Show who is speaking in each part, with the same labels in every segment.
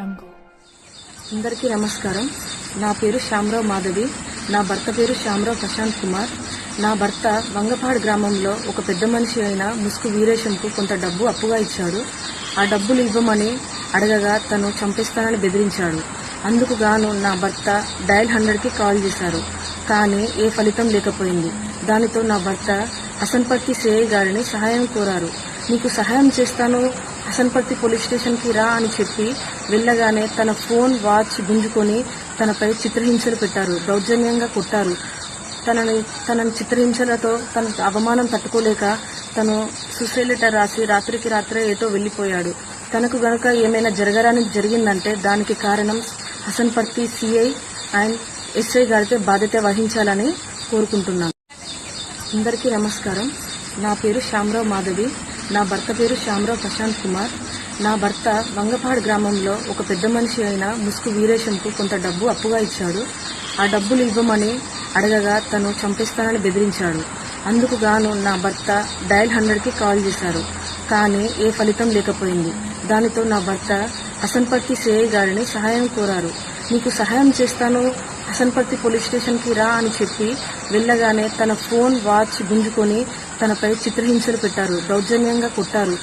Speaker 1: అందరికీ నమస్కారం. నా పేరు శ్యామరావు మాధవి. నా భర్త పేరు శ్యామరావు ప్రశాంత్ కుమార్. నా భర్త వంగపాడు గ్రామంలో ఒక పెద్ద మనిషి అయిన ముసుగు వీరేశంకు కొంత డబ్బు అప్పుగా ఇచ్చాడు. ఆ డబ్బులు ఇవ్వమని అడగగా తను చంపేస్తానని బెదిరించాడు. అందుకు గాను నా భర్త డయల్ హండ్రెడ్కి కాల్ చేశారు. కానీ ఏ ఫలితం లేకపోయింది. దానితో నా భర్త హసన్పర్తి శ్రేయ గారిని సహాయం కోరారు. నీకు సహాయం చేస్తాను హసన్పర్తి పోలీస్ స్టేషన్కి రా అని చెప్పి వెళ్ళగానే తన ఫోన్ వాచ్ గుంజుకొని తనపై చిత్రహింసలు పెట్టారు. దౌర్జన్యంగా కొట్టారు. తనని తనని చిత్రహింసలతో తన అవమానం తట్టుకోలేక తను సూసైడ్ లెటర్ రాసి రాత్రికి రాత్రే ఏదో వెళ్ళిపోయాడు. తనకు గనుక ఏమైనా జరగరాని జరిగిందంటే దానికి కారణం హసన్పర్తి సిఐ అండ్ ఎస్ఐ గారితో బాధ్యత వహించాలని కోరుకుంటున్నాను. అందరికీ నమస్కారం. నా పేరు శ్యామరావు మాధవి. నా భర్త పేరు శ్యామరావు ప్రశాంత్ కుమార్. నా భర్త వంగపాడు గ్రామంలో ఒక పెద్ద మనిషి అయిన ముసుగు వీరేశంకు కొంత డబ్బు అప్పుగా ఇచ్చాడు. ఆ డబ్బులు ఇవ్వమని అడగగా తను చంపేస్తానని బెదిరించాడు. అందుకు గాను నా భర్త డయల్ హండ్రెడ్కి కాల్ చేశారు. కానీ ఏ ఫలితం లేకపోయింది. దానితో నా భర్త హసన్పర్తి సిఐ గారిని సహాయం కోరారు. నీకు సహాయం చేస్తాను. హసన్పర్తి పోలీస్ స్టేషన్కి రా అని చెప్పి వెళ్ళగానే తన ఫోన్ వాచ్ గుంజుకొని తనపై చిత్రహింసలు పెట్టారు దౌర్జన్యంగా కొట్టారు.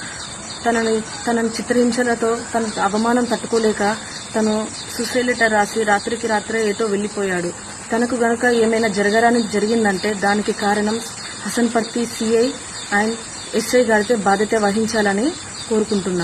Speaker 1: తనని తనని చిత్రహింసలతో తన అవమానం తట్టుకోలేక తను సూసైడ్ లెటర్ రాసి రాత్రికి రాత్రే ఏదో వెళ్ళిపోయాడు. తనకు గనుక ఏమైనా జరగరాని జరిగిందంటే దానికి కారణం హసన్పర్తి సిఐ అండ్ ఎస్ఐ గారితో బాధ్యత వహించాలని కోరుకుంటున్నాను.